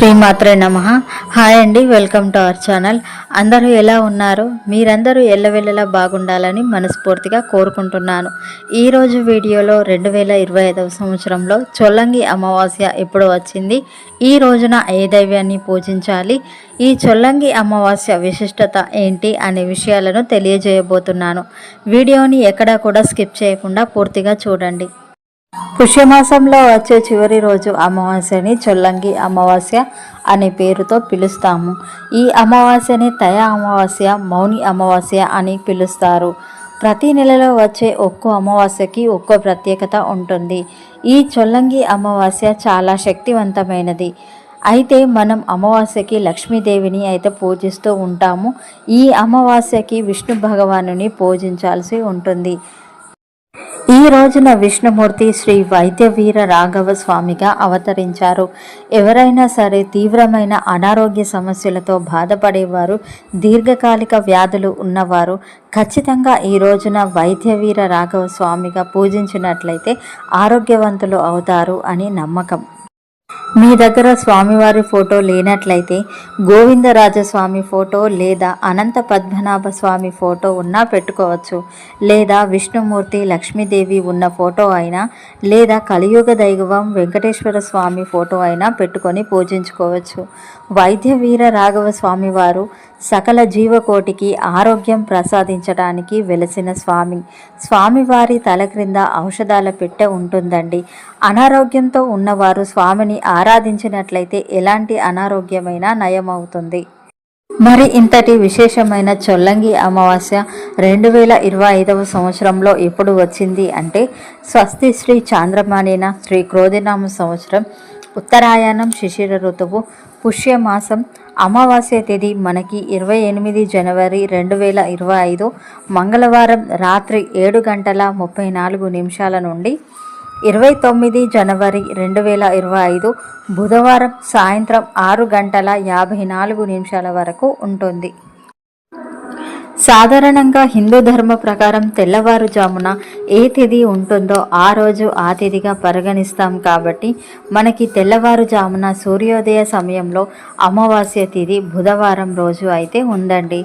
శ్రీమాత్రే నమ. హాయ్ అండి వెల్కమ్ టు అవర్ ఛానల్. అందరూ ఎలా ఉన్నారు? మీరందరూ ఎల్లవెల్లలా బాగుండాలని మనస్ఫూర్తిగా కోరుకుంటున్నాను. ఈరోజు వీడియోలో రెండు వేల ఇరవై ఐదవ సంవత్సరంలో చొల్లంగి అమావాస్య ఎప్పుడు వచ్చింది. ఈ రోజున ఏ దైవాన్ని పూజించాలి? ఈ చొల్లంగి అమావాస్య విశిష్టత ఏంటి అనే విషయాలను తెలియజేయబోతున్నాను. వీడియోని ఎక్కడా కూడా స్కిప్ చేయకుండా పూర్తిగా చూడండి. పుష్యమాసంలో వచ్చే చివరి రోజు అమావాస్యని చొల్లంగి అమావాస్య అనే పేరుతో పిలుస్తాము. ఈ అమావాస్యని తయ అమావాస్య మౌని అమావాస్య అని పిలుస్తారు. ప్రతి నెలలో వచ్చే ఒక్కో అమావాస్యకి ఒక్కో ప్రత్యేకత ఉంటుంది. ఈ చొల్లంగి అమావాస్య చాలా శక్తివంతమైనది. అయితే మనం అమావాస్యకి లక్ష్మీదేవిని అయితే పూజిస్తూ ఉంటాము. ఈ అమావాస్యకి విష్ణు భగవానుని పూజించాల్సి ఉంటుంది. ఈ రోజున విష్ణుమూర్తి శ్రీ వైద్యవీర రాఘవ స్వామిగా అవతరించారు. ఎవరైనా సరే తీవ్రమైన అనారోగ్య సమస్యలతో బాధపడేవారు దీర్ఘకాలిక వ్యాధులు ఉన్నవారు ఖచ్చితంగా ఈ రోజున వైద్యవీర రాఘవ స్వామిగా పూజించినట్లయితే ఆరోగ్యవంతులు అవుతారు అని నమ్మకం. మీ దగ్గర స్వామివారి ఫోటో లేనట్లయితే గోవిందరాజస్వామి ఫోటో లేదా అనంత పద్మనాభ స్వామి ఫోటో ఉన్నా పెట్టుకోవచ్చు. లేదా విష్ణుమూర్తి లక్ష్మీదేవి ఉన్న ఫోటో అయినా లేదా కలియుగ దైవం వెంకటేశ్వర స్వామి ఫోటో అయినా పెట్టుకొని పూజించుకోవచ్చు. వైద్య వీర రాఘవ స్వామివారు సకల జీవకోటికి ఆరోగ్యం ప్రసాదించడానికి వెలసిన స్వామి. స్వామివారి తల క్రింద ఔషధాల పెట్టె ఉంటుందండి. అనారోగ్యంతో ఉన్నవారు స్వామిని ఆరాధించినట్లయితే ఎలాంటి అనారోగ్యమైనా నయమవుతుంది. మరి ఇంతటి విశేషమైన చొల్లంగి అమావాస్య రెండు వేల ఇరవై ఐదవ సంవత్సరంలో ఎప్పుడు వచ్చింది అంటే స్వస్తి శ్రీ చాంద్రమానేన శ్రీ క్రోధినామ సంవత్సరం. ఉత్తరాయణం శిశిర ఋతువు పుష్యమాసం అమావాస్య తేదీ మనకి ఇరవై ఎనిమిది జనవరి రెండు వేల ఇరవై ఐదు మంగళవారం రాత్రి ఏడు గంటల ముప్పై నాలుగు నిమిషాల నుండి ఇరవై తొమ్మిది జనవరి రెండు వేల ఇరవై ఐదు బుధవారం సాయంత్రం ఆరు గంటల యాభై నాలుగు నిమిషాల వరకు ఉంటుంది. సాధారణంగా హిందూ ధర్మ ప్రకారం తెల్లవారుజామున ఏ తిథి ఉంటుందో ఆ రోజు ఆ తిథిగా పరిగణిస్తాం కాబట్టి మనకి తెల్లవారుజామున సూర్యోదయ సమయంలో అమావాస్య తిథి బుధవారం రోజు అయితే ఉందండి.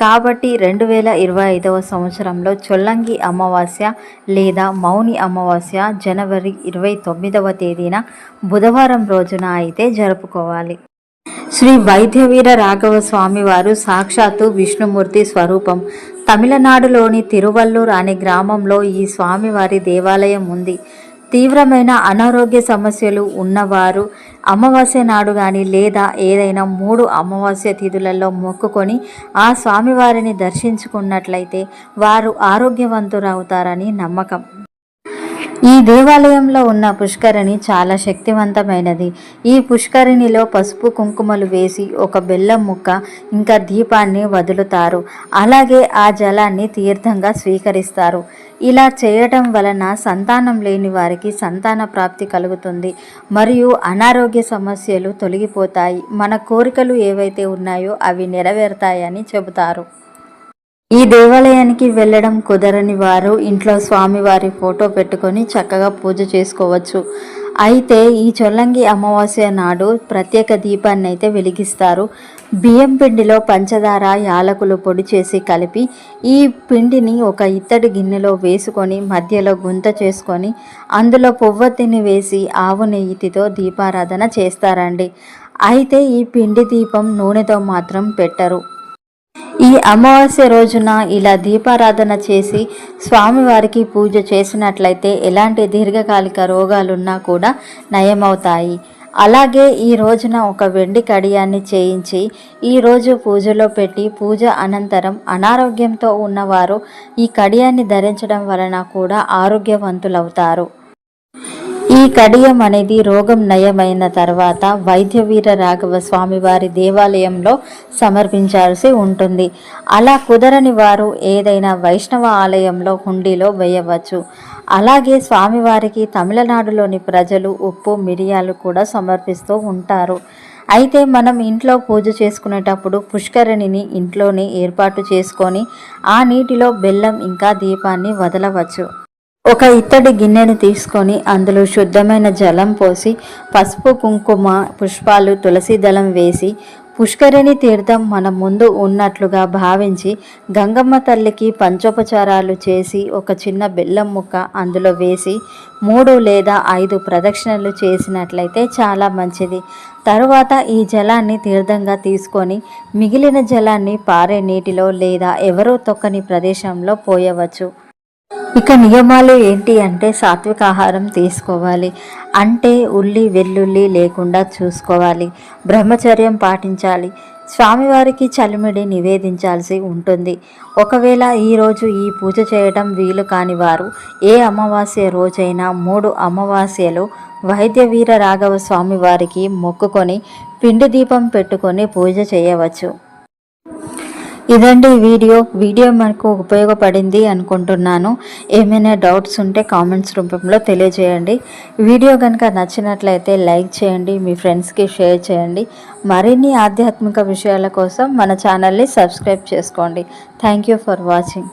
కాబట్టి రెండు వేల ఇరవై ఐదవ సంవత్సరంలో చొల్లంగి అమావాస్య లేదా మౌని అమావాస్య జనవరి ఇరవై తొమ్మిదవ తేదీన బుధవారం రోజున అయితే జరుపుకోవాలి. శ్రీ వైద్యవీర రాఘవ స్వామివారు సాక్షాత్తు విష్ణుమూర్తి స్వరూపం. తమిళనాడులోని తిరువల్లూర్ అనే గ్రామంలో ఈ స్వామివారి దేవాలయం ఉంది. తీవ్రమైన అనారోగ్య సమస్యలు ఉన్నవారు అమావాస్య నాడు కానీ లేదా ఏదైనా మూడు అమావాస్య తిథులలో మొక్కుకొని ఆ స్వామివారిని దర్శించుకున్నట్లయితే వారు ఆరోగ్యవంతురవుతారని నమ్మకం. ఈ దేవాలయంలో ఉన్న పుష్కరిణి చాలా శక్తివంతమైనది. ఈ పుష్కరిణిలో పసుపు కుంకుమలు వేసి ఒక బెల్లం ముక్క ఇంకా దీపాన్ని వదులుతారు. అలాగే ఆ జలాన్ని తీర్థంగా స్వీకరిస్తారు. ఇలా చేయటం వలన సంతానం లేని వారికి సంతాన ప్రాప్తి కలుగుతుంది. మరియు అనారోగ్య సమస్యలు తొలగిపోతాయి. మన కోరికలు ఏవైతే ఉన్నాయో అవి నెరవేరుతాయని చెబుతారు. ఈ దేవాలయానికి వెళ్ళడం కుదరని వారు ఇంట్లో స్వామివారి ఫోటో పెట్టుకొని చక్కగా పూజ చేసుకోవచ్చు. అయితే ఈ చొల్లంగి అమావాస్య నాడు ప్రత్యేక దీపాన్ని అయితే వెలిగిస్తారు. బియ్యం పిండిలో పంచదార యాలకులు పొడి చేసి కలిపి ఈ పిండిని ఒక ఇత్తడి గిన్నెలో వేసుకొని మధ్యలో గుంత చేసుకొని అందులో పువ్వొత్తిని వేసి ఆవు నెయ్యితో దీపారాధన చేస్తారండి. అయితే ఈ పిండి దీపం నూనెతో మాత్రం పెట్టరు. ఈ అమావాస్య రోజున ఇలా దీపారాధన చేసి స్వామివారికి పూజ చేసినట్లయితే ఎలాంటి దీర్ఘకాలిక రోగాలున్నా కూడా నయమవుతాయి. అలాగే ఈ రోజున ఒక వెండి కడియాన్ని చేయించి ఈరోజు పూజలో పెట్టి పూజ అనంతరం అనారోగ్యంతో ఉన్నవారు ఈ కడియాన్ని ధరించడం వలన కూడా ఆరోగ్యవంతులవుతారు. ఈ కడియం అనేది రోగం నయమైన తర్వాత వైద్యవీర రాఘవ స్వామివారి దేవాలయంలో సమర్పించాల్సి ఉంటుంది. అలా కుదరని వారు ఏదైనా వైష్ణవ ఆలయంలో హుండీలో వేయవచ్చు. అలాగే స్వామివారికి తమిళనాడులోని ప్రజలు ఉప్పు మిరియాలు కూడా సమర్పిస్తూ ఉంటారు. అయితే మనం ఇంట్లో పూజ చేసుకునేటప్పుడు పుష్కరిణిని ఇంట్లోనే ఏర్పాటు చేసుకొని ఆ నీటిలో బెల్లం ఇంకా దీపాన్ని వదలవచ్చు. ఒక ఇత్తడి గిన్నెను తీసుకొని అందులో శుద్ధమైన జలం పోసి పసుపు కుంకుమ పుష్పాలు తులసి దళం వేసి పుష్కరిణి తీర్థం మన ముందు ఉన్నట్లుగా భావించి గంగమ్మ తల్లికి పంచోపచారాలు చేసి ఒక చిన్న బెల్లం ముక్క అందులో వేసి మూడు లేదా ఐదు ప్రదక్షిణలు చేసినట్లయితే చాలా మంచిది. తరువాత ఈ జలాన్ని తీర్థంగా తీసుకొని మిగిలిన జలాన్ని పారే నీటిలో లేదా ఎవరో తొక్కని ప్రదేశంలో పోయవచ్చు. ఇక నియమాలు ఏంటి అంటే సాత్విక ఆహారం తీసుకోవాలి. అంటే ఉల్లి వెల్లుల్లి లేకుండా చూసుకోవాలి. బ్రహ్మచర్యం పాటించాలి. స్వామివారికి చలిమిడి నివేదించాల్సి ఉంటుంది. ఒకవేళ ఈరోజు ఈ పూజ చేయటం వీలు కాని వారు ఏ అమావాస్య రోజైనా మూడు అమావాస్యలు వైద్య వీర రాఘవ స్వామివారికి మొక్కుకొని పిండి దీపం పెట్టుకొని పూజ చేయవచ్చు. ఇదండి వీడియో. వీడియో మనకు ఉపయోగపడింది అనుకుంటున్నాను. ఏమైనా డౌట్స్ ఉంటే కామెంట్స్ రూపంలో తెలియజేయండి. వీడియో కనుక నచ్చినట్లయితే లైక్ చేయండి మీ ఫ్రెండ్స్కి షేర్ చేయండి. మరిన్ని ఆధ్యాత్మిక విషయాల కోసం మన ఛానల్ని సబ్స్క్రైబ్ చేసుకోండి. Thank you for watching.